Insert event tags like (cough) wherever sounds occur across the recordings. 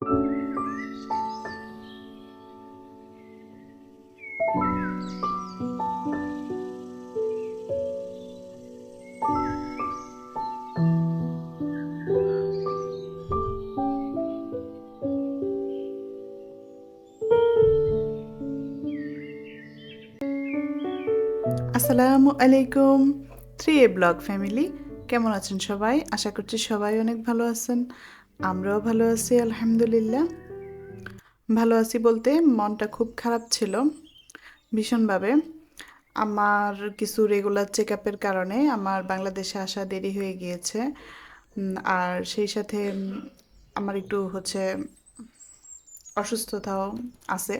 আসসালামু আলাইকুম থ্রি এ blog family. কেমন আছেন সবাই? আশা করছি সবাই অনেক ভালো আছেন। আমরাও ভালো আছি, আলহামদুলিল্লাহ। ভালো আছি বলতে মনটা খুব খারাপ ছিল, ভীষণভাবে। আমার কিছু রেগুলার চেক আপের কারণে আমার বাংলাদেশে আসা দেরি হয়ে গিয়েছে আর সেই সাথে আমার একটু হচ্ছে অসুস্থতাও আছে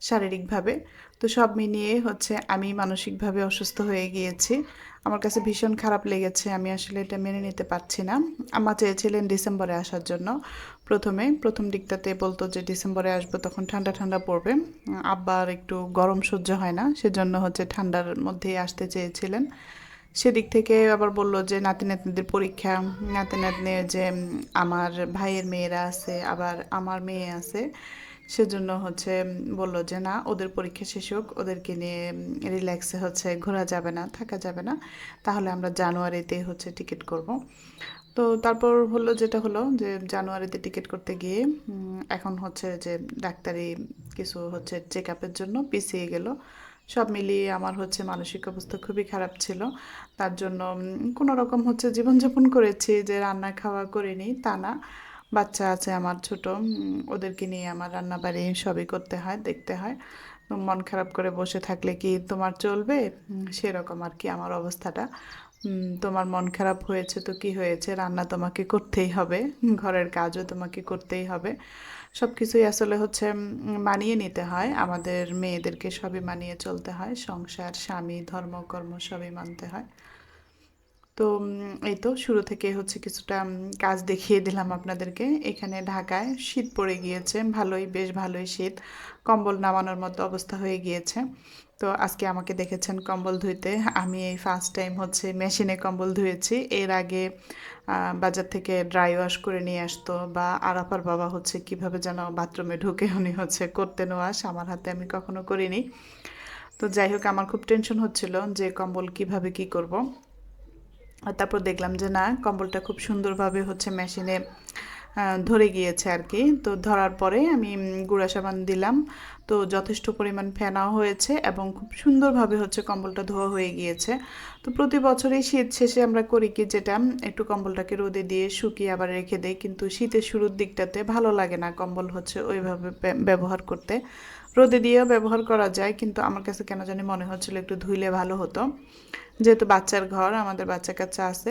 শারীরিকভাবে। তো সব মিলিয়ে হচ্ছে আমি মানসিকভাবে অসুস্থ হয়ে গিয়েছি। আমার কাছে ভীষণ খারাপ লেগেছে, আমি আসলে এটা মেনে নিতে পারছি না। আম্মা চেয়েছিলেন ডিসেম্বরে আসার জন্য। প্রথমে, প্রথম দিকটাতে বলতো যে ডিসেম্বরে আসব, তখন ঠান্ডা ঠান্ডা পড়বে। আব্বার একটু গরম সহ্য হয় না, সেজন্য হচ্ছে ঠান্ডার মধ্যেই আসতে চেয়েছিলেন। সেদিক থেকে আবার বলল যে নাতি নাতনিদের পরীক্ষা, নাতি নাতনি যে আমার ভাইয়ের মেয়েরা আছে, আবার আমার মেয়ে আছে। সেজন্য হচ্ছে বলল যে, না, ওদের পরীক্ষা শেষ হোক, ওদেরকে নিয়ে রিল্যাক্সে হচ্ছে, ঘোরা যাবে না, থাকা যাবে না। তাহলে আমরা জানুয়ারিতে হচ্ছে টিকিট করব। তো তারপর হলো যেটা হলো যে, জানুয়ারিতে টিকিট করতে গিয়ে এখন হচ্ছে যে, ডাক্তারি কিছু হচ্ছে চেক আপের জন্য পিছিয়ে গেল। সব মিলিয়ে আমার হচ্ছে মানসিক অবস্থা খুবই খারাপ ছিল। তার জন্য কোনো রকম হচ্ছে জীবনযাপন করেছি যে রান্না খাওয়া করিনি, তা না। বাচ্চা আছে আমার ছোট ওদেরকে নিয়ে আমার রান্না বাড়ি সবই করতে হয়, দেখতে হয়। মন খারাপ করে বসে থাকলে কি তোমার চলবে? সেরকম আর কি আমার অবস্থাটা। তোমার মন খারাপ হয়েছে তো কি হয়েছে? রান্না তোমাকে করতেই হবে, ঘরের কাজও তোমাকে করতেই হবে। সব কিছুই আসলে হচ্ছে মানিয়ে নিতে হয়। আমাদের মেয়েদেরকে সবই মানিয়ে চলতে হয়। সংসার, স্বামী ধর্মকর্ম সবই মানতে হয়। তো এই তো শুরু থেকে হচ্ছে কিছুটা কাজ দেখিয়ে দিলাম আপনাদেরকে। এখানে ঢাকায় শীত পড়ে গিয়েছে, ভালোই, বেশ ভালোই শীত। কম্বল নামানোর মতো অবস্থা হয়ে গিয়েছে। তো আজকে আমাকে দেখেছেন কম্বল ধুইতে। আমি এই ফার্স্ট টাইম হচ্ছে মেশিনে কম্বল ধুয়েছি। এর আগে বাজার থেকে ড্রাই ওয়াশ করে নিয়ে আসতো বা আরাফার বাবা হচ্ছে কীভাবে যেন বাথরুমে ঢুকে উনি হচ্ছে করতেন ওয়াশ আমার হাতে আমি কখনো করিনি। তো যাই হোক, আমার খুব টেনশন হচ্ছিল যে কম্বল কীভাবে কি করব। তারপর দেখলাম যে না কম্বলটা খুব সুন্দরভাবে হচ্ছে মেশিনে ধরে গিয়েছে আর কি তো ধরার পরে আমি গুঁড়া সাবান দিলাম। তো যথেষ্ট পরিমাণ ফেনাও হয়েছে এবং খুব সুন্দরভাবে হচ্ছে কম্বলটা ধোয়া হয়ে গিয়েছে। তো প্রতি বছরই শীত শেষে আমরা করি কি যেটা একটু কম্বলটাকে রোদে দিয়ে শুকিয়ে আবার রেখে দেই। কিন্তু শীতের শুরুর দিকটাতে ভালো লাগে না কম্বল হচ্ছে ওইভাবে ব্যবহার করতে। রোদে দিয়েও ব্যবহার করা যায়, কিন্তু আমার কাছে কেন জানি মনে হচ্ছিল একটু ধুইলে ভালো হতো। যেহেতু বাচ্চার ঘর, আমাদের বাচ্চা কাচ্চা আছে।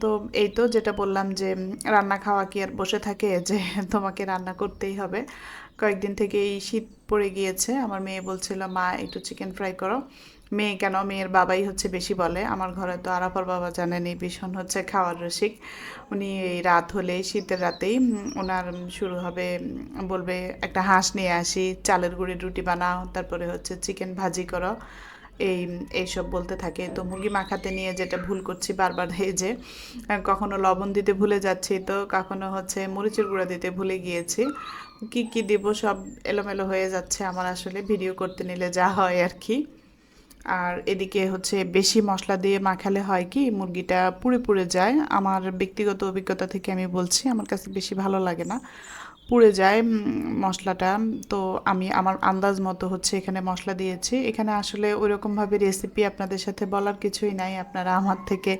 তো এই তো যেটা বললাম যে, রান্না খাওয়া কি আর বসে থাকে যে, তোমাকে রান্না করতেই হবে। কয়েকদিন থেকে এই শীত পড়ে গিয়েছে। আমার মেয়ে বলছিল, মা, একটু চিকেন ফ্রাই করো। মেয়ে কেন? মেয়ের বাবাই হচ্ছে বেশি বলে। আমার ঘরে তো আরাফার বাবা জানেনই ভীষণ হচ্ছে খাওয়ার রসিক। উনি এই রাত হলে, শীতের রাতেই ওনার শুরু হবে, বলবে, একটা হাঁস নিয়ে আসি, চালের গুঁড়ির রুটি বানাও, তারপরে হচ্ছে চিকেন ভাজি করো। এই, এইসব বলতে থাকে। তো মুরগি মাখাতে নিয়ে যেটা ভুল করছি বারবার এই যে কখনো লবণ দিতে ভুলে যাচ্ছি, তো কখনো হচ্ছে মরিচের গুঁড়া দিতে ভুলে গিয়েছি। কি কি দিব সব এলোমেলো হয়ে যাচ্ছে আমার আসলে, ভিডিও করতে নিলে যা হয় আর কি। আর এদিকে হচ্ছে বেশি মশলা দিয়ে মাখালে হয় কি, মুরগিটা পুড়ে পুড়ে যায়। আমার ব্যক্তিগত অভিজ্ঞতা থেকে আমি বলছি, আমার কাছে বেশি ভালো লাগে না। পুড়ে যায় মশলাটা। তো আমি আমার আন্দাজ মতো হচ্ছে এখানে মশলা দিয়েছি। এখানে আসলে ওইরকমভাবে রেসিপি আপনাদের সাথে বলার কিছুই নাই। আপনারা আমার থেকে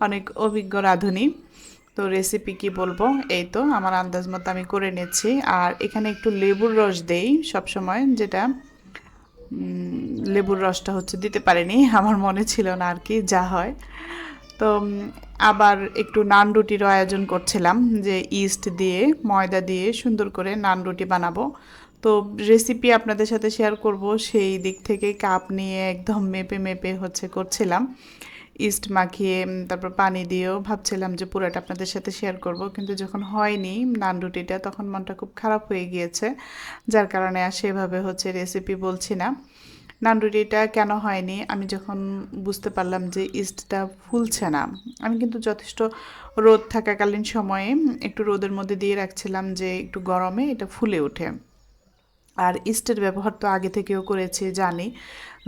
অনেক অভিজ্ঞ রাঁধুনি। তো রেসিপি কি বলব? এই তো, আমার আন্দাজ মতো আমি করে নিচ্ছি। আর এখানে একটু লেবুর রস দেই সবসময়, যেটা লেবুর রসটা হচ্ছে দিতে পারিনি, আমার মনে ছিল না আর কি, যা হয়। তো আবার একটু নান রুটিরও আয়োজন করছিলাম, যে ইস্ট দিয়ে, ময়দা দিয়ে সুন্দর করে নান রুটি বানাবো। তো রেসিপি আপনাদের সাথে শেয়ার করব, সেই দিক থেকে কাপ নিয়ে একদম মেপে মেপে হচ্ছে করছিলাম। ইস্ট মাখিয়ে তারপর পানি দিয়েও ভাবছিলাম যে পুরোটা আপনাদের সাথে শেয়ার করব, কিন্তু যখন হয়নি নান রুটিটা তখন মনটা খুব খারাপ হয়ে গিয়েছে। যার কারণে আর সেভাবে হচ্ছে রেসিপি বলছি না। নানরুটিটা কেন হয়নি? আমি যখন বুঝতে পারলাম যে ইস্টটা ফুলছে না, আমি কিন্তু যথেষ্ট রোদ থাকাকালীন সময়ে একটু রোদের মধ্যে দিয়ে রাখছিলাম যে একটু গরমে এটা ফুলে ওঠে। আর ইস্টের ব্যবহার তো আগে থেকেও করেছি, জানি।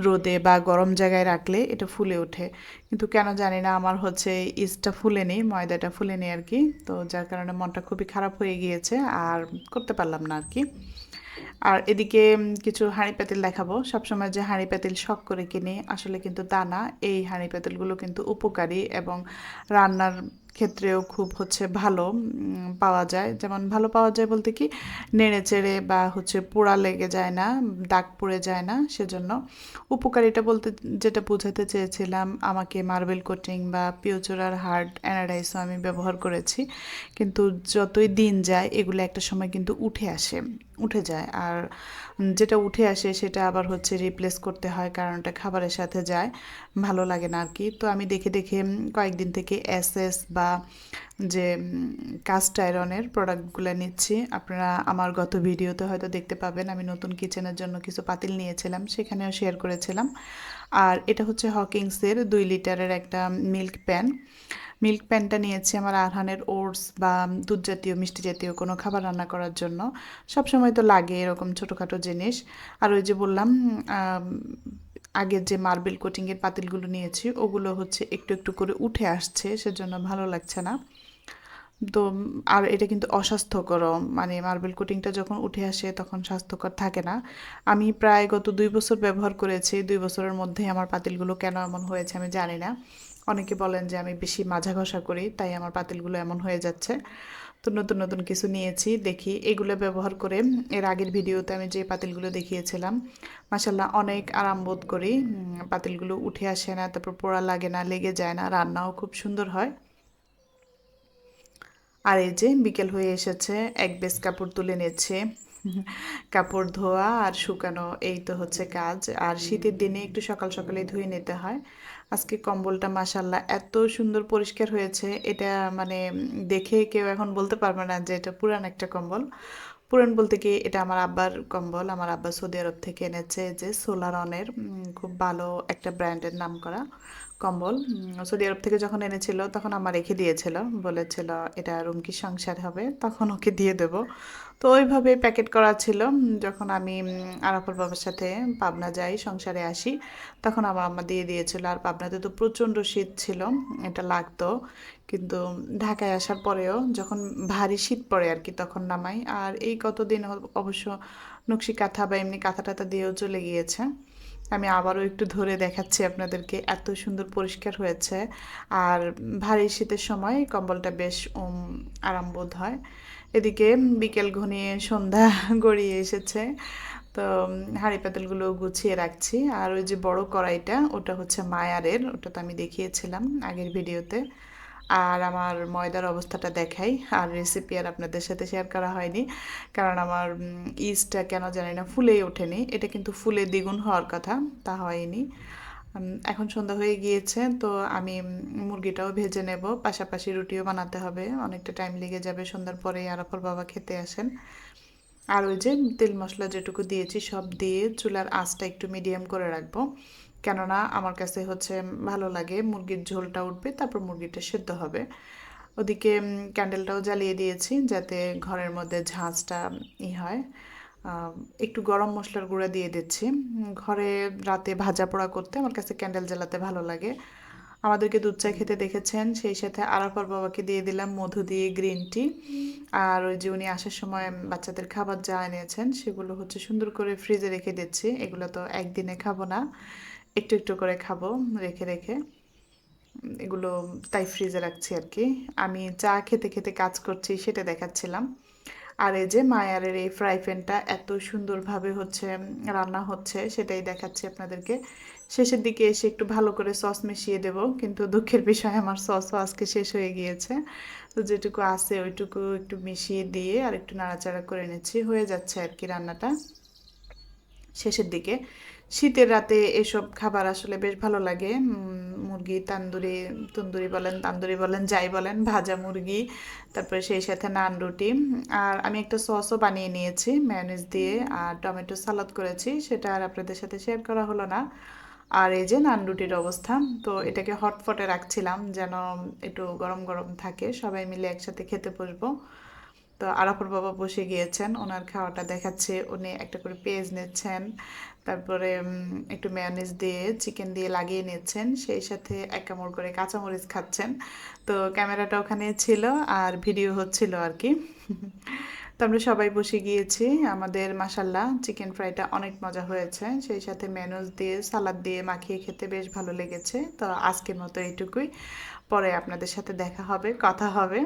রোদে বা গরম জায়গায় রাখলে এটা ফুলে ওঠে। কিন্তু কেন জানি না আমার হচ্ছে ইস্টটা ফুলে নেই ময়দাটা ফুলে নেই আর কি। তো যার কারণে মনটা খুবই খারাপ হয়ে গিয়েছে, আর করতে পারলাম না আর কি। আর এদিকে কিছু হাঁড়ি পাতিল দেখাবো। সবসময় যে হাঁড়ি পাতিল শখ করে কিনে, আসলে কিন্তু তা না। এই হাঁড়ি পাতিলগুলো কিন্তু উপকারী এবং রান্নার ক্ষেত্রেও খুব হচ্ছে ভালো পাওয়া যায়। যেমন ভালো পাওয়া যায় বলতে কি, নেড়ে চেড়ে বা হচ্ছে পোড়া লেগে যায় না, দাগ পড়ে যায় না, সেজন্য উপকারিতা বলতে যেটা বোঝাতে চেয়েছিলাম, আমাকে মার্বেল কোটিং বা পিওচোরার হার্ড অ্যানাডাইসও আমি ব্যবহার করেছি। কিন্তু যতই দিন যায়, এগুলো একটা সময় কিন্তু উঠে আসে, উঠে যায়। আর যেটা উঠে আসে, সেটা আবার হচ্ছে রিপ্লেস করতে হয়, কারণ ওটা খাবারের সাথে যায়, ভালো লাগে না আর কি। তো আমি দেখে দেখে কয়েকদিন থেকে এস এস বা যে কাস্ট আয়রনের প্রোডাক্টগুলো নিচ্ছি। আপনারা আমার গত ভিডিওতে হয়তো দেখতে পাবেন, আমি নতুন কিচেনের জন্য কিছু পাতিল নিয়েছিলাম, সেখানেও শেয়ার করেছিলাম। আর এটা হচ্ছে হকিংসের দুই লিটারের একটা মিল্ক প্যান মিল্ক প্যানটা নিয়েছি আমার আরহানের ওটস বা দুধ জাতীয়, মিষ্টি জাতীয় কোনো খাবার রান্না করার জন্য। সব সময় তো লাগে এরকম ছোটোখাটো জিনিস। আর ওই যে বললাম আগের যে মার্বেল কোটিংয়ের পাতিলগুলো নিয়েছি, ওগুলো হচ্ছে একটু একটু করে উঠে আসছে, সেজন্য ভালো লাগছে না। তো, আর এটা কিন্তু অস্বাস্থ্যকর মানে মার্বেল কোটিংটা যখন উঠে আসে তখন স্বাস্থ্যকর থাকে না। আমি প্রায় গত দুই বছর ব্যবহার করেছি, দুই বছরের মধ্যে আমার পাতিলগুলো কেন এমন হয়েছে আমি জানি না। অনেকে বলেন যে আমি বেশি মাজা ঘষা করি, তাই আমার পাতিলগুলো এমন হয়ে যাচ্ছে। তো নতুন নতুন কিছু নিয়েছি, দেখি এগুলো ব্যবহার করে এর আগের ভিডিওতে আমি যে পাতিলগুলো দেখিয়েছিলাম মাসাল্লাহ অনেক আরাম বোধ করি। পাতিলগুলো উঠে আসে না, তারপর পোড়া লাগে না, লেগে যায় না, রান্নাও খুব সুন্দর হয়। আর এই যে বিকেল হয়ে এসেছে, এক বেস কাপড় তুলে নিচ্ছে। কাপড় ধোয়া আর শুকানো এই তো হচ্ছে কাজ। আর শীতের দিনে একটু সকাল সকালে ধুয়ে নিতে হয়। আজকে কম্বলটা মাসাল্লাহ এত সুন্দর পরিষ্কার হয়েছে এটা মানে দেখে কেউ এখন বলতে পারবে না যে এটা পুরান একটা কম্বল। পুরান বলতে কি এটা আমার আব্বার কম্বল আমার আব্বা সৌদি আরব থেকে এনেছে যে সোলার অনের খুব ভালো একটা ব্র্যান্ডের নাম করা কম্বল। সৌদি আরব থেকে যখন এনেছিল, তখন আমার রেখে দিয়েছিল। বলেছিল, এটা রুমকি সংসার হবে? তখন ওকে দিয়ে দেব। তো ওইভাবে প্যাকেট করা ছিল। যখন আমি আরাফর বাবার সাথে পাবনা যাই, সংসারে আসি, তখন আমার আম্মা দিয়ে দিয়েছিল। আর পাবনাতে তো প্রচণ্ড শীত ছিল, এটা লাগতো। কিন্তু ঢাকায় আসার পরেও যখন ভারী শীত পড়ে আর কি, তখন নামাই। আর এই কতদিন অবশ্য নকশি কাঁথা বা এমনি কাঁথা টাথা দিয়েও চলে গিয়েছে। আমি আবারও একটু ধরে দেখাচ্ছি আপনাদেরকে, এত সুন্দর পরিষ্কার হয়েছে। আর ভারী শীতের সময় কম্বলটা বেশ আরামবোধ হয়। এদিকে বিকেল ঘনিয়ে সন্ধ্যা (laughs) গড়িয়ে এসেছে। তো হাঁড়ি পাতিলগুলো গুছিয়ে রাখছি। আর ওই যে বড় কড়াইটা, ওটা হচ্ছে মায়ারের ওটা তো আমি দেখিয়েছিলাম আগের ভিডিওতে। আর আমার ময়দার অবস্থাটা দেখাই। আর রেসিপি আর আপনাদের সাথে শেয়ার করা হয়নি। কারণ আমার ইস্টটা কেন জানি না ফুলেই ওঠেনি। এটা কিন্তু ফুলে দ্বিগুণ হওয়ার কথা, তা হয়নি। এখন সন্ধ্যা হয়ে গিয়েছে, তো আমি মুরগিটাও ভেজে নেব। পাশাপাশি রুটিও বানাতে হবে। অনেকটা টাইম লেগে যাবে সন্ধ্যার পরে আরাফর বাবা খেতে আসেন। আর ওই যে তেল মশলা যেটুকু দিয়েছি সব দিয়ে চুলার আঁচটা একটু মিডিয়াম করে রাখব। কেননা আমার কাছে হচ্ছে ভালো লাগে, মুরগির ঝোলটা উঠবে, তারপর মুরগিটা সেদ্ধ হবে। ওদিকে ক্যান্ডেলটাও জ্বালিয়ে দিয়েছি যাতে ঘরের মধ্যে ঝাঁঝটা ই হয়। একটু গরম মশলার গুঁড়া দিয়ে দিচ্ছি। ঘরে রাতে ভাজা পোড়া করতে আমার কাছে ক্যান্ডেল জ্বালাতে ভালো লাগে। আমাদেরকে দুধ চা খেতে দেখেছেন, সেই সাথে আরাফার বাবাকে দিয়ে দিলাম মধু দিয়ে গ্রিন টি আর ওই যে উনি আসার সময় বাচ্চাদের খাবার যা এনেছেন, সেগুলো হচ্ছে সুন্দর করে ফ্রিজে রেখে দিচ্ছি। এগুলো তো একদিনে খাব না। একটু একটু করে খাব, রেখে রেখে। এগুলো তাই ফ্রিজে রাখছি আর কি। আমি চা খেতে খেতে কাজ করছি, সেটা দেখাচ্ছিলাম। আর এই যে মায়ারের এই ফ্রাই প্যানটা এত সুন্দরভাবে হচ্ছে, রান্না হচ্ছে, সেটাই দেখাচ্ছি আপনাদেরকে। শেষের দিকে এসে একটু ভালো করে সস মিশিয়ে দেব, কিন্তু দুঃখের বিষয়, আমার সসও আজকে শেষ হয়ে গিয়েছে। তো যেটুকু আছে, ওইটুকু একটু মিশিয়ে দিয়ে আর একটু নাড়াচাড়া করে নিচ্ছি। হয়ে যাচ্ছে আর কি রান্নাটা। শেষের দিকে শীতের রাতে এসব খাবার আসলে বেশ ভালো লাগে। মুরগি তান্দুরি, তন্দুরি বলেন, তান্দুরি বলেন, যাই বলেন, ভাজা মুরগি, তারপরে সেই সাথে নান রুটি। আর আমি একটা সসও বানিয়ে নিয়েছি ম্যায়োনিজ দিয়ে, আর টমেটো সালাদ করেছি, সেটা আর আপনাদের সাথে শেয়ার করা হলো না। আর এই যে নান রুটির অবস্থা, তো এটাকে হটফটে রাখছিলাম যেন একটু গরম গরম থাকে, সবাই মিলে একসাথে খেতে বসবো। তো আরাফুর বাবা বসে গিয়েছেন, ওনার খাওয়াটা দেখাচ্ছে, উনি একটা করে পেঁয়াজ নিচ্ছেন, তারপরে একটু মেয়োনিজ দিয়ে চিকেন দিয়ে লাগিয়ে নিচ্ছেন, সেই সাথে এক কামড় করে কাঁচামরিচ খাচ্ছেন। তো ক্যামেরাটা ওখানে ছিল আর ভিডিও হচ্ছিল আর কি। তো আমরা সবাই বসে গিয়েছি, আমাদের মাসাল্লাহ চিকেন ফ্রাইটা অনেক মজা হয়েছে, সেই সাথে ম্যানোজ দিয়ে সালাদ দিয়ে মাখিয়ে খেতে বেশ ভালো লেগেছে। তো আজকের মতো এইটুকুই, পরে আপনাদের সাথে দেখা হবে, কথা হবে।